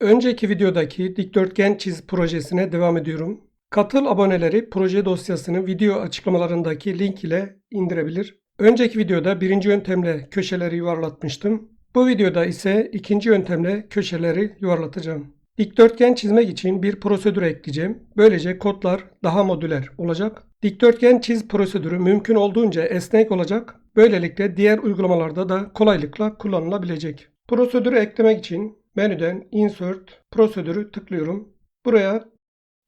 Önceki videodaki dikdörtgen çiz projesine devam ediyorum. Katıl aboneleri proje dosyasını video açıklamalarındaki link ile indirebilir. Önceki videoda birinci yöntemle köşeleri yuvarlatmıştım. Bu videoda ise ikinci yöntemle köşeleri yuvarlatacağım. Dikdörtgen çizmek için bir prosedür ekleyeceğim. Böylece kodlar daha modüler olacak. Dikdörtgen çiz prosedürü mümkün olduğunca esnek olacak. Böylelikle diğer uygulamalarda da kolaylıkla kullanılabilecek. Prosedürü eklemek için menüden Insert prosedürü tıklıyorum. Buraya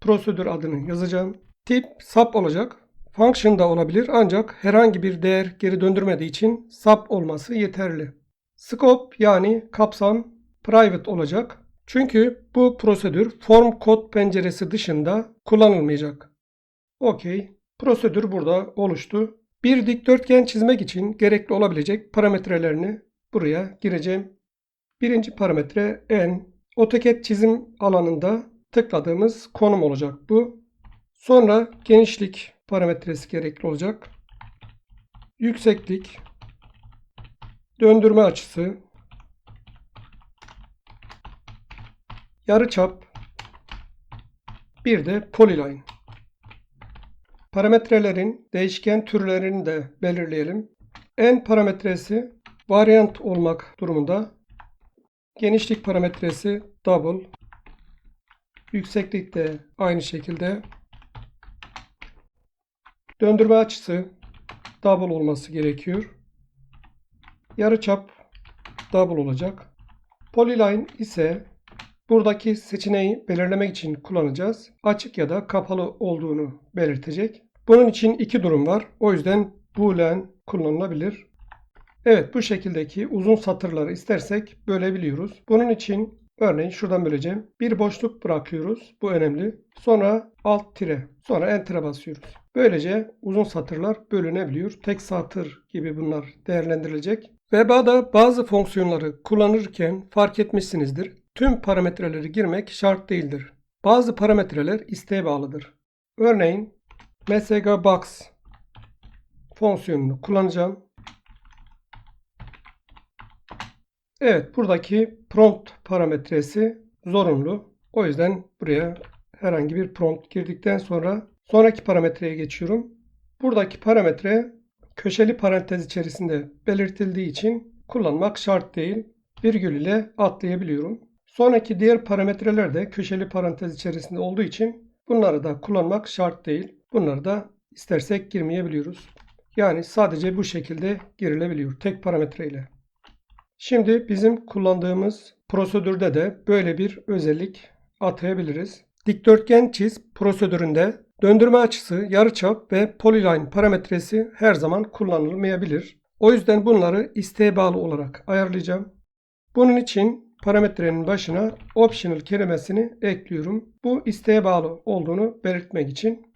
prosedür adını yazacağım. Tip sub olacak. Function da olabilir ancak herhangi bir değer geri döndürmediği için sub olması yeterli. Scope yani kapsam private olacak. Çünkü bu prosedür form kod penceresi dışında kullanılmayacak. OK. Prosedür burada oluştu. Bir dikdörtgen çizmek için gerekli olabilecek parametrelerini buraya gireceğim. Birinci parametre n. AutoCAD çizim alanında tıkladığımız konum olacak bu. Sonra genişlik parametresi gerekli olacak. Yükseklik, döndürme açısı, yarıçap, bir de polyline. Parametrelerin değişken türlerini de belirleyelim. N parametresi variant olmak durumunda. Genişlik parametresi double. Yükseklik de aynı şekilde. Döndürme açısı double olması gerekiyor. Yarıçap double olacak. Polyline ise buradaki seçeneği belirlemek için kullanacağız. Açık ya da kapalı olduğunu belirtecek. Bunun için iki durum var. O yüzden boolean kullanılabilir. Evet bu şekildeki uzun satırları istersek bölebiliyoruz. Bunun için örneğin şuradan böleceğim. Bir boşluk bırakıyoruz. Bu önemli. Sonra alt tire. Sonra enter'a basıyoruz. Böylece uzun satırlar bölünebiliyor. Tek satır gibi bunlar değerlendirilecek. Weba'da bazı fonksiyonları kullanırken fark etmişsinizdir. Tüm parametreleri girmek şart değildir. Bazı parametreler isteğe bağlıdır. Örneğin msgbox fonksiyonunu kullanacağım. Evet buradaki prompt parametresi zorunlu. O yüzden buraya herhangi bir prompt girdikten sonra sonraki parametreye geçiyorum. Buradaki parametre köşeli parantez içerisinde belirtildiği için kullanmak şart değil. Virgül ile atlayabiliyorum. Sonraki diğer parametreler de köşeli parantez içerisinde olduğu için bunları da kullanmak şart değil. Bunları da istersek girmeyebiliyoruz. Yani sadece bu şekilde girilebiliyor tek parametre ile. Şimdi bizim kullandığımız prosedürde de böyle bir özellik atayabiliriz. Dikdörtgen çiz prosedüründe döndürme açısı, yarıçap ve polyline parametresi her zaman kullanılmayabilir. O yüzden bunları isteğe bağlı olarak ayarlayacağım. Bunun için parametrenin başına optional kelimesini ekliyorum. Bu isteğe bağlı olduğunu belirtmek için.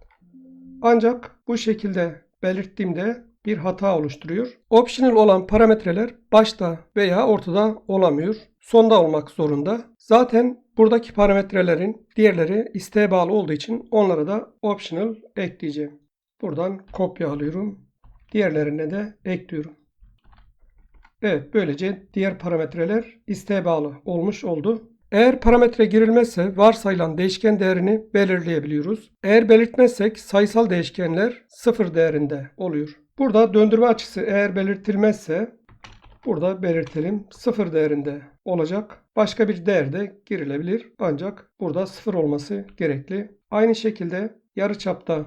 Ancak bu şekilde belirttiğimde bir hata oluşturuyor. Optional olan parametreler başta veya ortada olamıyor. Sonda olmak zorunda. Zaten buradaki parametrelerin diğerleri isteğe bağlı olduğu için onlara da optional ekleyeceğim. Buradan kopya alıyorum. Diğerlerine de ekliyorum. Evet böylece diğer parametreler isteğe bağlı olmuş oldu. Eğer parametre girilmezse varsayılan değişken değerini belirleyebiliyoruz. Eğer belirtmezsek sayısal değişkenler sıfır değerinde oluyor. Burada döndürme açısı eğer belirtilmezse burada belirtelim sıfır değerinde olacak. Başka bir değer de girilebilir ancak burada sıfır olması gerekli. Aynı şekilde yarıçapta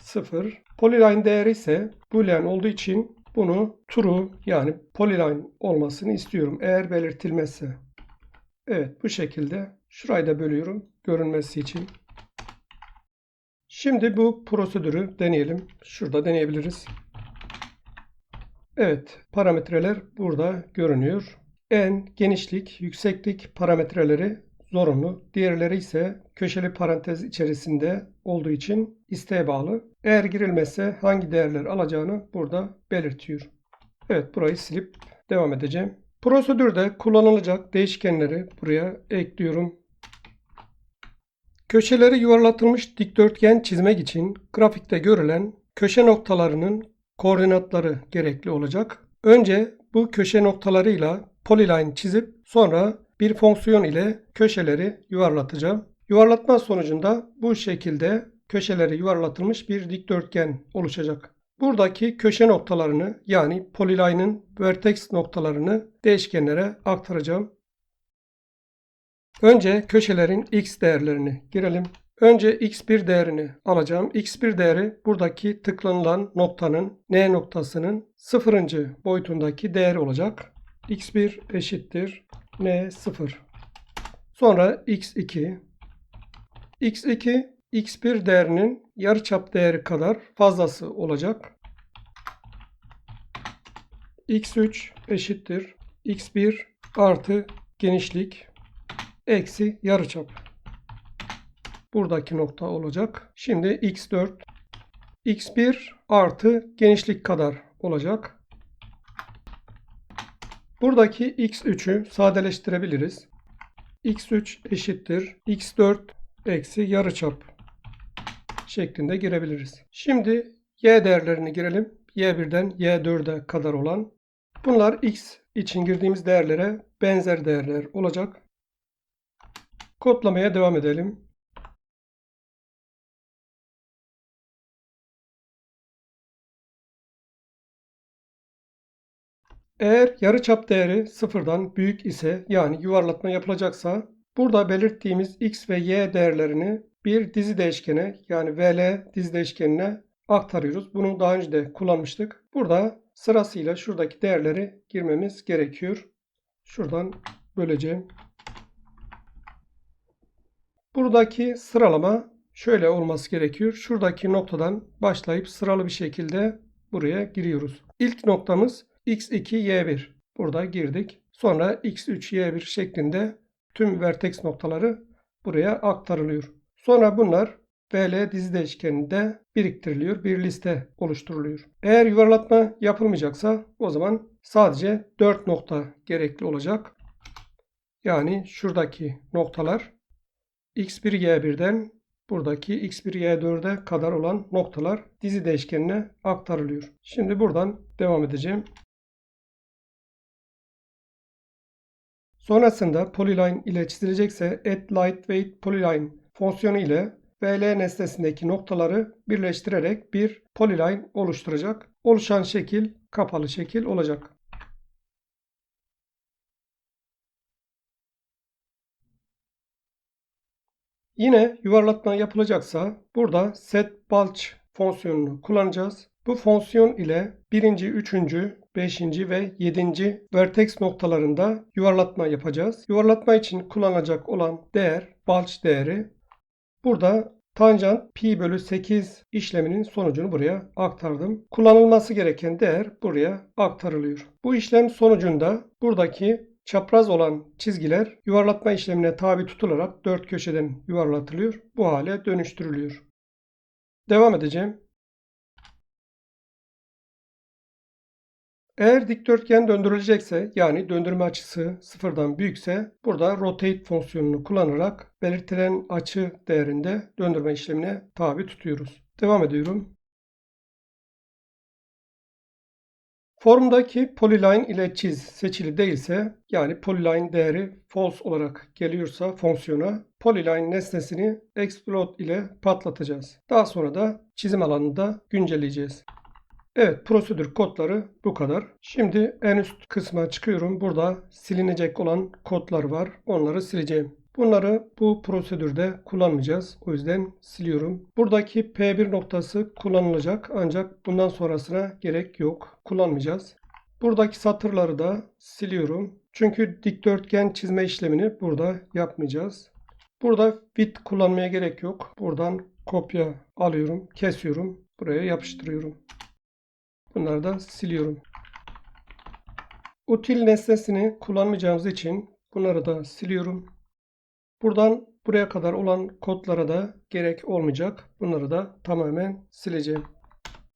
sıfır. Polyline değeri ise boolean olduğu için bunu true yani polyline olmasını istiyorum eğer belirtilmezse. Evet bu şekilde şurayı da bölüyorum görünmesi için. Şimdi bu prosedürü deneyelim. Şurada deneyebiliriz. Evet parametreler burada görünüyor. En, genişlik, yükseklik parametreleri zorunlu. Diğerleri ise köşeli parantez içerisinde olduğu için isteğe bağlı. Eğer girilmezse hangi değerler alacağını burada belirtiyor. Evet burayı silip devam edeceğim. Prosedürde kullanılacak değişkenleri buraya ekliyorum. Köşeleri yuvarlatılmış dikdörtgen çizmek için grafikte görülen köşe noktalarının koordinatları gerekli olacak. Önce bu köşe noktalarıyla polyline çizip sonra bir fonksiyon ile köşeleri yuvarlatacağım. Yuvarlatma sonucunda bu şekilde köşeleri yuvarlatılmış bir dikdörtgen oluşacak. Buradaki köşe noktalarını yani polyline'ın vertex noktalarını değişkenlere aktaracağım. Önce köşelerin x değerlerini girelim. Önce x1 değerini alacağım. x1 değeri buradaki tıklanılan noktanın n noktasının sıfırıncı boyutundaki değeri olacak. x1 eşittir n 0. Sonra x2 x2 x1 değerinin yarıçap değeri kadar fazlası olacak. x3 eşittir x1 artı genişlik eksi yarıçap. Buradaki nokta olacak. Şimdi x4 x1 artı genişlik kadar olacak. Buradaki x3'ü sadeleştirebiliriz. x3 eşittir x4 eksi yarıçap şeklinde girebiliriz. Şimdi y değerlerini girelim. y1'den y4'e kadar olan. Bunlar x için girdiğimiz değerlere benzer değerler olacak. Kodlamaya devam edelim. Eğer yarıçap değeri sıfırdan büyük ise yani yuvarlatma yapılacaksa burada belirttiğimiz x ve y değerlerini bir dizi değişkene yani VL dizi değişkenine aktarıyoruz. Bunu daha önce de kullanmıştık. Burada sırasıyla şuradaki değerleri girmemiz gerekiyor. Şuradan böleceğim. Buradaki sıralama şöyle olması gerekiyor. Şuradaki noktadan başlayıp sıralı bir şekilde buraya giriyoruz. İlk noktamız x2, y1. Burada girdik. Sonra x3, y1 şeklinde tüm vertex noktaları buraya aktarılıyor. Sonra bunlar VL dizi değişkeninde biriktiriliyor. Bir liste oluşturuluyor. Eğer yuvarlatma yapılmayacaksa o zaman sadece 4 nokta gerekli olacak. Yani şuradaki noktalar x1, y1'den buradaki x1, y4'e kadar olan noktalar dizi değişkenine aktarılıyor. Şimdi buradan devam edeceğim. Sonrasında polyline ile çizilecekse add lightweight polyline fonksiyonu ile VL nesnesindeki noktaları birleştirerek bir polyline oluşturacak. Oluşan şekil kapalı şekil olacak. Yine yuvarlatma yapılacaksa burada set bulge fonksiyonunu kullanacağız. Bu fonksiyon ile birinci, üçüncü, beşinci ve yedinci vertex noktalarında yuvarlatma yapacağız. Yuvarlatma için kullanılacak olan değer bulge değeri. Burada tanjant pi bölü 8 işleminin sonucunu buraya aktardım. Kullanılması gereken değer buraya aktarılıyor. Bu işlem sonucunda buradaki çapraz olan çizgiler yuvarlatma işlemine tabi tutularak dört köşeden yuvarlatılıyor. Bu hale dönüştürülüyor. Devam edeceğim. Eğer dikdörtgen döndürülecekse yani döndürme açısı sıfırdan büyükse burada rotate fonksiyonunu kullanarak belirtilen açı değerinde döndürme işlemine tabi tutuyoruz. Devam ediyorum. Formdaki polyline ile çiz seçili değilse yani polyline değeri false olarak geliyorsa fonksiyona polyline nesnesini explode ile patlatacağız. Daha sonra da çizim alanında güncelleyeceğiz. Evet prosedür kodları bu kadar. Şimdi en üst kısma çıkıyorum. Burada silinecek olan kodlar var. Onları sileceğim. Bunları bu prosedürde kullanmayacağız. O yüzden siliyorum. Buradaki P1 noktası kullanılacak ancak bundan sonrasına gerek yok. Kullanmayacağız. Buradaki satırları da siliyorum. Çünkü dikdörtgen çizme işlemini burada yapmayacağız. Burada fit kullanmaya gerek yok. Buradan kopya alıyorum, kesiyorum, buraya yapıştırıyorum. Bunları da siliyorum. Util nesnesini kullanmayacağımız için bunları da siliyorum. Buradan buraya kadar olan kodlara da gerek olmayacak. Bunları da tamamen sileceğim.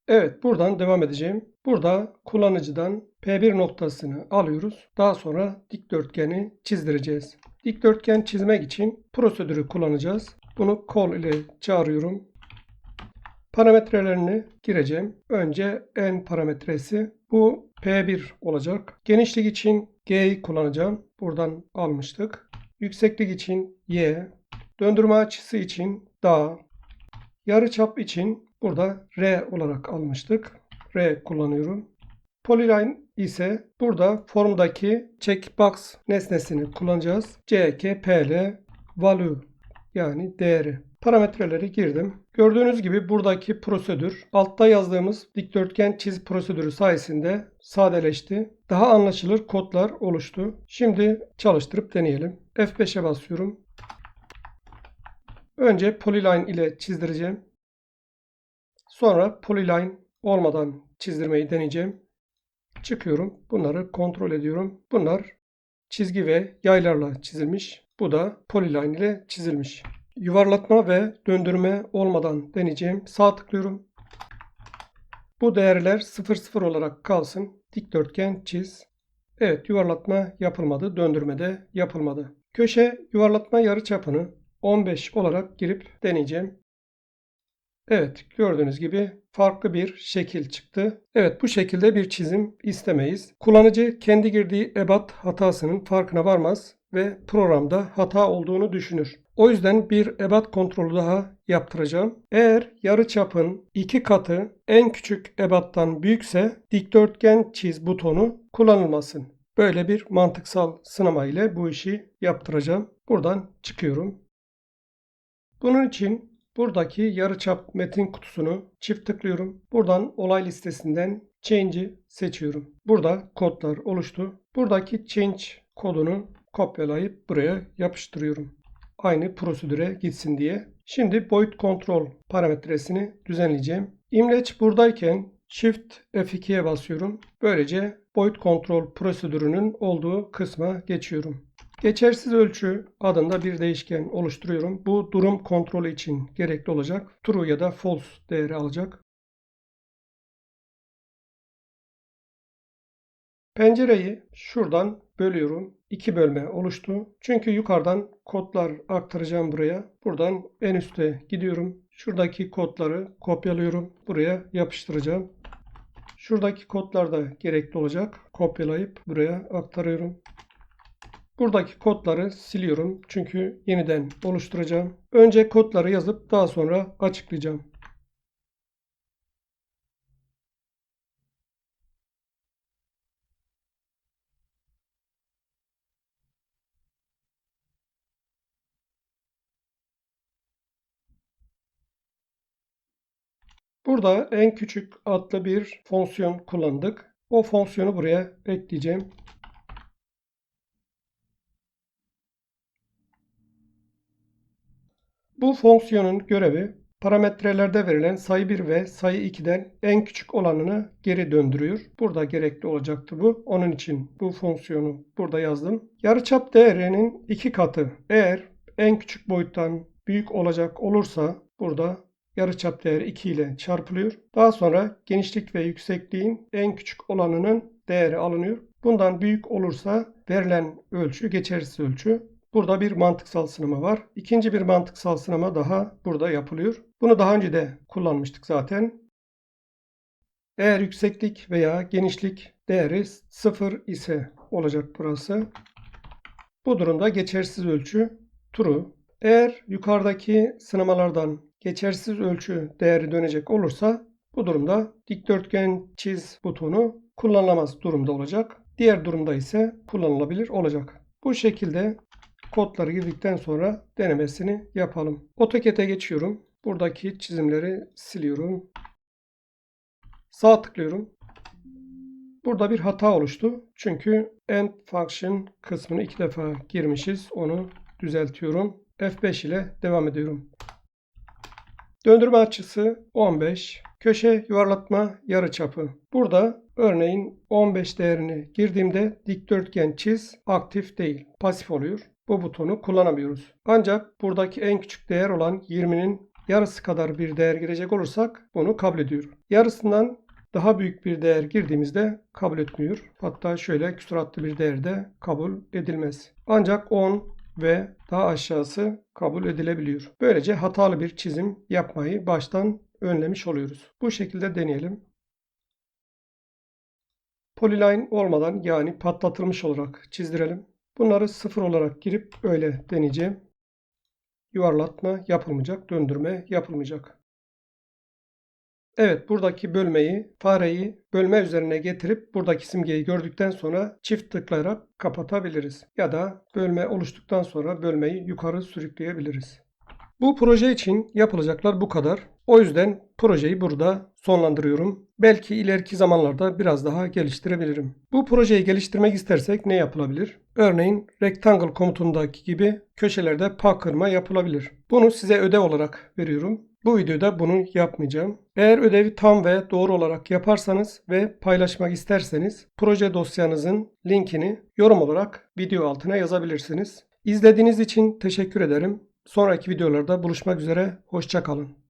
Evet buradan devam edeceğim. Burada kullanıcıdan P1 noktasını alıyoruz. Daha sonra dikdörtgeni çizdireceğiz. Dikdörtgen çizmek için prosedürü kullanacağız. Bunu call ile çağırıyorum. Parametrelerini gireceğim. Önce n parametresi. Bu P1 olacak. Genişlik için G'yi kullanacağım. Buradan almıştık. Yükseklik için Y. Döndürme açısı için dağ. Yarıçap için burada R olarak almıştık. R kullanıyorum. Polyline ise burada formdaki checkbox nesnesini kullanacağız. CKPL value yani değeri. Parametreleri girdim. Gördüğünüz gibi buradaki prosedür altta yazdığımız dikdörtgen çiz prosedürü sayesinde sadeleşti. Daha anlaşılır kodlar oluştu. Şimdi çalıştırıp deneyelim. F5'e basıyorum. Önce polyline ile çizdireceğim. Sonra polyline olmadan çizdirmeyi deneyeceğim. Çıkıyorum. Bunları kontrol ediyorum. Bunlar çizgi ve yaylarla çizilmiş. Bu da polyline ile çizilmiş. Yuvarlatma ve döndürme olmadan deneyeceğim. Sağ tıklıyorum. Bu değerler 00 olarak kalsın. Dikdörtgen çiz. Evet yuvarlatma yapılmadı. Döndürme de yapılmadı. Köşe yuvarlatma yarıçapını 15 olarak girip deneyeceğim. Evet gördüğünüz gibi farklı bir şekil çıktı. Evet bu şekilde bir çizim istemeyiz. Kullanıcı kendi girdiği ebat hatasının farkına varmaz ve programda hata olduğunu düşünür. O yüzden bir ebat kontrolü daha yaptıracağım. Eğer yarıçapın iki katı en küçük ebattan büyükse dikdörtgen çiz butonu kullanılmasın. Böyle bir mantıksal sınama ile bu işi yaptıracağım. Buradan çıkıyorum. Bunun için buradaki yarıçap metin kutusunu çift tıklıyorum. Buradan olay listesinden Change'i seçiyorum. Burada kodlar oluştu. Buradaki Change kodunu kopyalayıp buraya yapıştırıyorum. Aynı prosedüre gitsin diye. Şimdi boyut kontrol parametresini düzenleyeceğim. İmleç buradayken Shift F2'ye basıyorum. Böylece boyut kontrol prosedürünün olduğu kısma geçiyorum. Geçersiz ölçü adında bir değişken oluşturuyorum. Bu durum kontrolü için gerekli olacak. True ya da false değeri alacak. Pencereyi şuradan bölüyorum. İki bölme oluştu. Çünkü yukarıdan kodlar aktaracağım buraya. Buradan en üste gidiyorum. Şuradaki kodları kopyalıyorum. Buraya yapıştıracağım. Şuradaki kodlar da gerekli olacak. Kopyalayıp buraya aktarıyorum. Buradaki kodları siliyorum. Çünkü yeniden oluşturacağım. Önce kodları yazıp daha sonra açıklayacağım. Burada en küçük adlı bir fonksiyon kullandık. O fonksiyonu buraya ekleyeceğim. Bu fonksiyonun görevi parametrelerde verilen sayı 1 ve sayı 2'den en küçük olanını geri döndürüyor. Burada gerekli olacaktı bu. Onun için bu fonksiyonu burada yazdım. Yarıçap değerinin iki katı eğer en küçük boyuttan büyük olacak olursa burada yarıçap değeri 2 ile çarpılıyor. Daha sonra genişlik ve yüksekliğin en küçük olanının değeri alınıyor. Bundan büyük olursa verilen ölçü geçersiz ölçü. Burada bir mantıksal sınama var. İkinci bir mantıksal sınama daha burada yapılıyor. Bunu daha önce de kullanmıştık zaten. Eğer yükseklik veya genişlik değeri 0 ise olacak burası. Bu durumda geçersiz ölçü true. Eğer yukarıdaki sınamalardan geçersiz ölçü değeri dönecek olursa bu durumda dikdörtgen çiz butonu kullanılamaz durumda olacak. Diğer durumda ise kullanılabilir olacak. Bu şekilde kodları girdikten sonra denemesini yapalım. AutoCAD'e geçiyorum. Buradaki çizimleri siliyorum. Sağ tıklıyorum. Burada bir hata oluştu. Çünkü end function kısmını iki defa girmişiz. Onu düzeltiyorum. F5 ile devam ediyorum. Döndürme açısı 15. Köşe yuvarlatma yarıçapı. Burada örneğin 15 değerini girdiğimde dikdörtgen çiz aktif değil. Pasif oluyor. Bu butonu kullanamıyoruz. Ancak buradaki en küçük değer olan 20'nin yarısı kadar bir değer girecek olursak bunu kabul ediyor. Yarısından daha büyük bir değer girdiğimizde kabul etmiyor. Hatta şöyle küsuratlı bir değer de kabul edilmez. Ancak 10 ve daha aşağısı kabul edilebiliyor. Böylece hatalı bir çizim yapmayı baştan önlemiş oluyoruz. Bu şekilde deneyelim. Polyline olmadan yani patlatılmış olarak çizdirelim. Bunları sıfır olarak girip öyle deneyeceğim. Yuvarlatma yapılmayacak, döndürme yapılmayacak. Evet buradaki bölmeyi, fareyi bölme üzerine getirip buradaki simgeyi gördükten sonra çift tıklayarak kapatabiliriz. Ya da bölme oluştuktan sonra bölmeyi yukarı sürükleyebiliriz. Bu proje için yapılacaklar bu kadar. O yüzden projeyi burada sonlandırıyorum. Belki ileriki zamanlarda biraz daha geliştirebilirim. Bu projeyi geliştirmek istersek ne yapılabilir? Örneğin rectangle komutundaki gibi köşelerde bağ kırma yapılabilir. Bunu size ödev olarak veriyorum. Bu videoda bunu yapmayacağım. Eğer ödevi tam ve doğru olarak yaparsanız ve paylaşmak isterseniz proje dosyanızın linkini yorum olarak video altına yazabilirsiniz. İzlediğiniz için teşekkür ederim. Sonraki videolarda buluşmak üzere. Hoşçakalın.